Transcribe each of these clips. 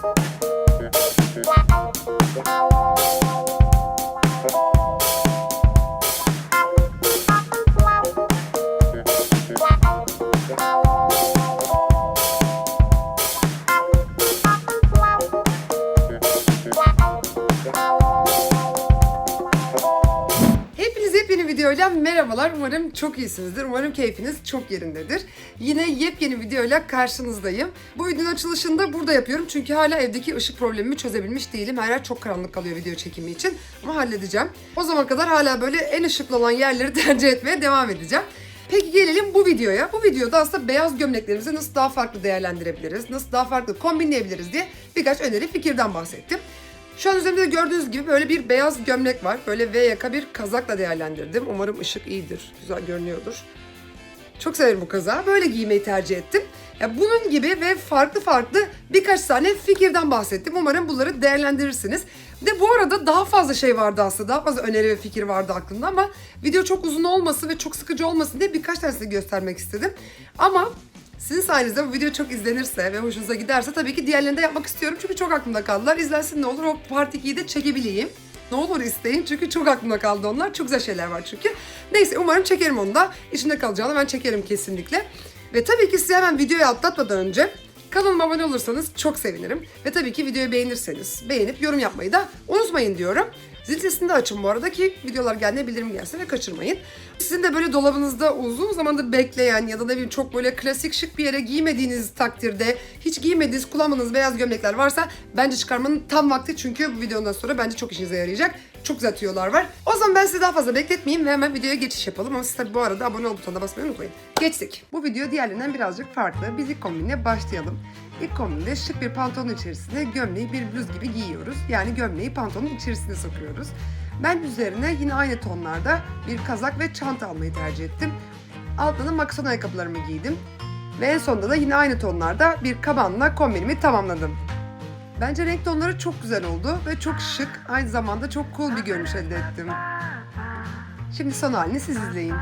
Thank you. Videoyla merhabalar. Umarım çok iyisinizdir. Umarım keyfiniz çok yerindedir. Yine yepyeni videoyla karşınızdayım. Bu videonun açılışını da burada yapıyorum. Çünkü hala evdeki ışık problemimi çözebilmiş değilim. Her yer çok karanlık kalıyor video çekimi için. Ama halledeceğim. O zaman kadar hala böyle en ışıklı olan yerleri tercih etmeye devam edeceğim. Peki gelelim bu videoya. Bu videoda aslında beyaz gömleklerimizi nasıl daha farklı değerlendirebiliriz, nasıl daha farklı kombinleyebiliriz diye birkaç öneri fikirden bahsettim. Şu an üzerimde de gördüğünüz gibi böyle bir beyaz gömlek var. Böyle V yaka bir kazakla değerlendirdim. Umarım ışık iyidir, güzel görünüyordur. Çok severim bu kazağı. Böyle giymeyi tercih ettim. Ya bunun gibi ve farklı farklı birkaç tane fikirden bahsettim. Umarım bunları değerlendirirsiniz. De bu arada daha fazla şey vardı aslında. Daha fazla öneri ve fikir vardı aklımda ama video çok uzun olmasın ve çok sıkıcı olmasın diye birkaç tanesini göstermek istedim. Ama sizin sayenizde bu video çok izlenirse ve hoşunuza giderse tabii ki diğerlerini de yapmak istiyorum. Çünkü çok aklımda kaldılar. İzlensin ne olur o part 2'yi de çekebileyim. Ne olur isteyin çünkü çok aklımda kaldı onlar. Çok güzel şeyler var çünkü. Neyse umarım çekerim onu da. İçinde kalacağını ben çekerim kesinlikle. Ve tabii ki size hemen videoyu atlatmadan önce kanalıma abone olursanız çok sevinirim. Ve tabii ki videoyu beğenirseniz beğenip yorum yapmayı da unutmayın diyorum. Zil sesini de açın bu arada ki videolar geldiğinde bildirim gelsin ve kaçırmayın. Sizin de böyle dolabınızda uzun zamandır bekleyen ya da ne bileyim çok böyle klasik şık bir yere giymediğiniz takdirde hiç giymediğiniz kullanmadığınız beyaz gömlekler varsa bence çıkarmanın tam vakti çünkü bu videodan sonra bence çok işinize yarayacak. Çok güzel tüyolar var. O zaman ben sizi daha fazla bekletmeyeyim ve hemen videoya geçiş yapalım. Ama siz tabii bu arada abone ol butonuna basmayı unutmayın. Geçtik. Bu video diğerlerinden birazcık farklı. Biz ilk kombinle başlayalım. İlk kombinde şık bir pantolonun içerisine gömleği bir bluz gibi giyiyoruz. Yani gömleği pantolonun içerisine sokuyoruz. Ben üzerine yine aynı tonlarda bir kazak ve çanta almayı tercih ettim. Altına da makson ayakkabılarımı giydim. Ve en sonunda da yine aynı tonlarda bir kabanla kombinimi tamamladım. Bence renk tonları çok güzel oldu ve çok şık, aynı zamanda çok cool bir görünüş elde ettim. Şimdi son halini siz izleyin.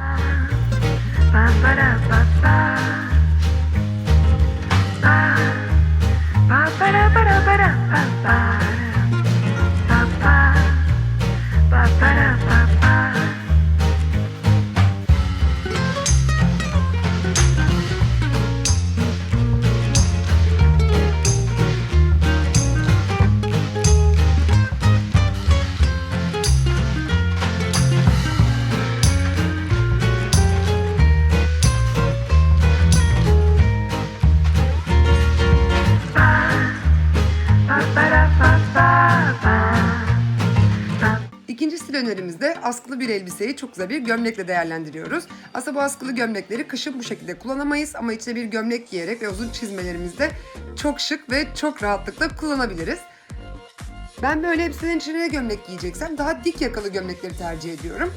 İkinci stil önerimizde askılı bir elbiseyi çok güzel bir gömlekle değerlendiriyoruz. Aslında bu askılı gömlekleri kışın bu şekilde kullanamayız ama içine bir gömlek giyerek ve uzun çizmelerimizde çok şık ve çok rahatlıkla kullanabiliriz. Ben böyle elbisenin içine gömlek giyeceksem daha dik yakalı gömlekleri tercih ediyorum.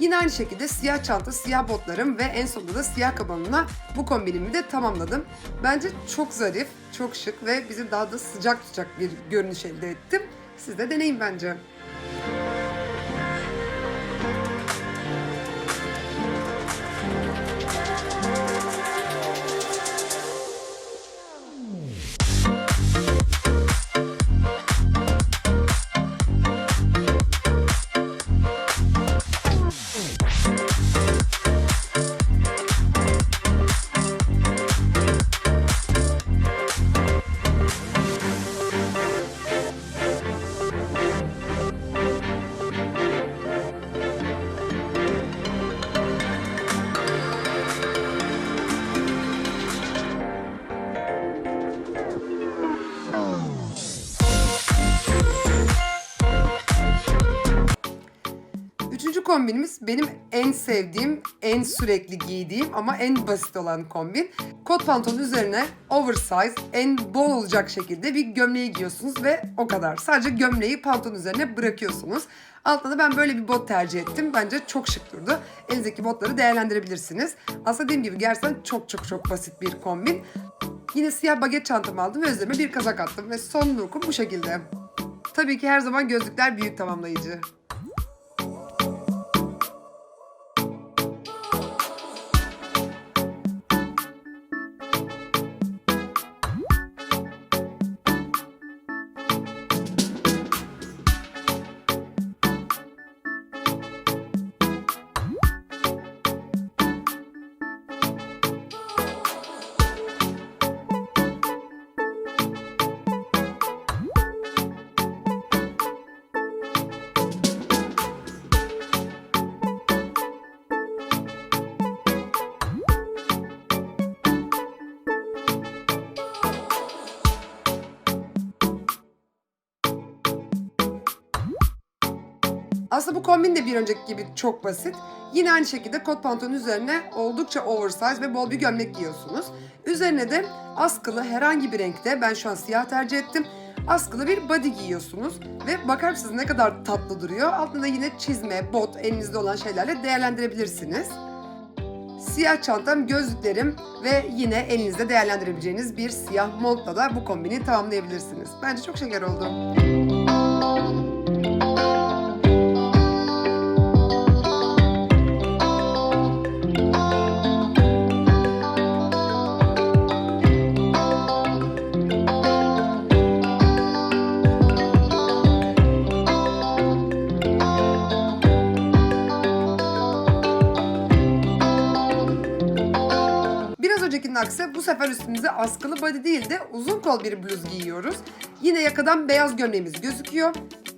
Yine aynı şekilde siyah çanta, siyah botlarım ve en sonunda da siyah kabanımla bu kombinimi de tamamladım. Bence çok zarif, çok şık ve bizi daha da sıcak tutacak bir görünüş elde ettim. Siz de deneyin bence. Kombinimiz benim en sevdiğim, en sürekli giydiğim ama en basit olan kombin. Kot pantolon üzerine oversize, en bol olacak şekilde bir gömleği giyiyorsunuz ve o kadar. Sadece gömleği pantolon üzerine bırakıyorsunuz. Altına da ben böyle bir bot tercih ettim. Bence çok şık durdu. Elinizdeki botları değerlendirebilirsiniz. Aslında dediğim gibi gerçekten çok çok çok basit bir kombin. Yine siyah baget çantamı aldım ve üzerime bir kazak attım ve son lookum bu şekilde. Tabii ki her zaman gözlükler büyük tamamlayıcı. Aslında bu kombin de bir önceki gibi çok basit. Yine aynı şekilde kot pantolonun üzerine oldukça oversize ve bol bir gömlek giyiyorsunuz. Üzerine de askılı herhangi bir renkte, ben şu an siyah tercih ettim. Askılı bir body giyiyorsunuz ve bakar mısınız ne kadar tatlı duruyor. Altında da yine çizme, bot, elinizde olan şeylerle değerlendirebilirsiniz. Siyah çantam, gözlüklerim ve yine elinizde değerlendirebileceğiniz bir siyah montla da bu kombini tamamlayabilirsiniz. Bence çok şeker oldu. Biraz öncekinin aksi bu sefer üstümüze askılı body değil de uzun kol bir bluz giyiyoruz. Yine yakadan beyaz gömleğimiz gözüküyor.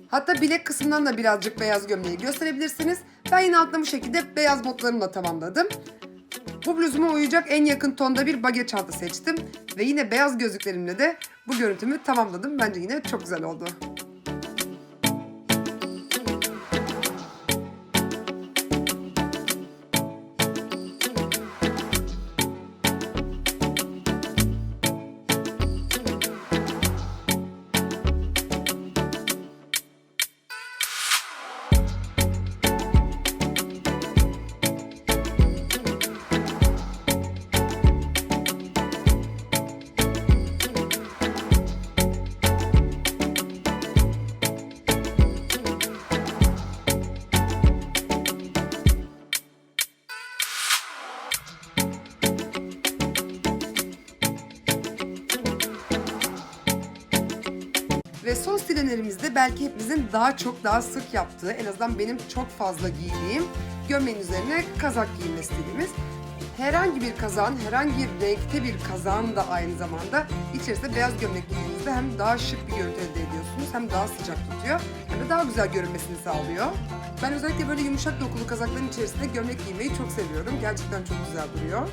Hatta bilek kısmından da birazcık beyaz gömleği gösterebilirsiniz. Ben yine altına bu şekilde beyaz botlarımla tamamladım. Bu bluzuma uyacak en yakın tonda bir baget çanta seçtim. Ve yine beyaz gözlüklerimle de bu görüntümü tamamladım. Bence yine çok güzel oldu. Son stil önerimizde belki hepimizin daha çok daha sık yaptığı, en azından benim çok fazla giydiğim gömleğin üzerine kazak giyme stilimiz. Herhangi bir kazağın, herhangi bir renkte bir kazağın da aynı zamanda içerisinde beyaz gömlek giydiğinizde hem daha şık bir görüntü elde ediyorsunuz, hem daha sıcak tutuyor, hem de daha güzel görünmesini sağlıyor. Ben özellikle böyle yumuşak dokulu kazakların içerisinde gömlek giymeyi çok seviyorum. Gerçekten çok güzel duruyor.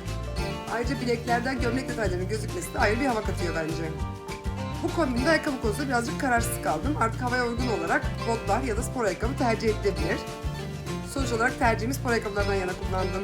Ayrıca bileklerden gömlek detaylarının gözükmesi de ayrı bir hava katıyor bence. Bu kombinde ayakkabı konusunda birazcık kararsız kaldım. Artık havaya uygun olarak botlar ya da spor ayakkabı tercih edilebilir. Sonuç olarak tercihimi spor ayakkabılardan yana kullandım.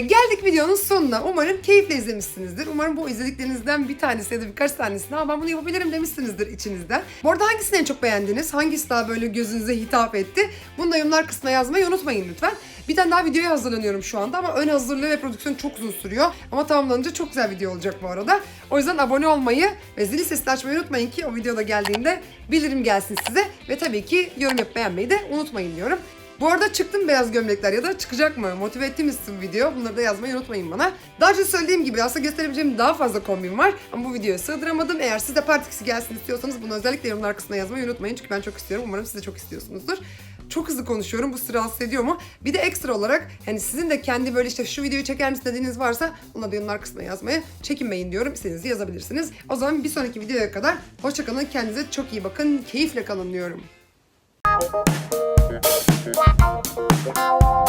Geldik videonun sonuna. Umarım keyifle izlemişsinizdir. Umarım bu izlediklerinizden bir tanesi ya da birkaç tanesini ama ben bunu yapabilirim demişsinizdir içinizden. Bu arada hangisini en çok beğendiniz? Hangisi daha böyle gözünüze hitap etti? Bunu da yorumlar kısmına yazmayı unutmayın lütfen. Bir tane daha videoya hazırlanıyorum şu anda ama ön hazırlığı ve prodüksiyon çok uzun sürüyor. Ama tamamlanınca çok güzel video olacak bu arada. O yüzden abone olmayı ve zil sesini açmayı unutmayın ki o videoda geldiğinde bildirim gelsin size. Ve tabii ki yorum yapıp beğenmeyi de unutmayın diyorum. Bu arada çıktım beyaz gömlekler ya da çıkacak mı? Motive etti mi sizi video? Bunları da yazmayı unutmayın bana. Daha önce söylediğim gibi aslında gösterebileceğim daha fazla kombin var. Ama bu videoya sığdıramadım. Eğer siz de partiksi gelsin istiyorsanız bunu özellikle yorumlar kısmına yazmayı unutmayın. Çünkü ben çok istiyorum. Umarım siz de çok istiyorsunuzdur. Çok hızlı konuşuyorum. Bu sizi rahatsız ediyor mu? Bir de ekstra olarak hani sizin de kendi böyle işte şu videoyu çeker misin dediğiniz varsa onu da yorumlar kısmına yazmaya çekinmeyin diyorum. İstediğinizi yazabilirsiniz. O zaman bir sonraki videoya kadar hoşçakalın. Kendinize çok iyi bakın. Keyifle kalın diyorum. Thank you.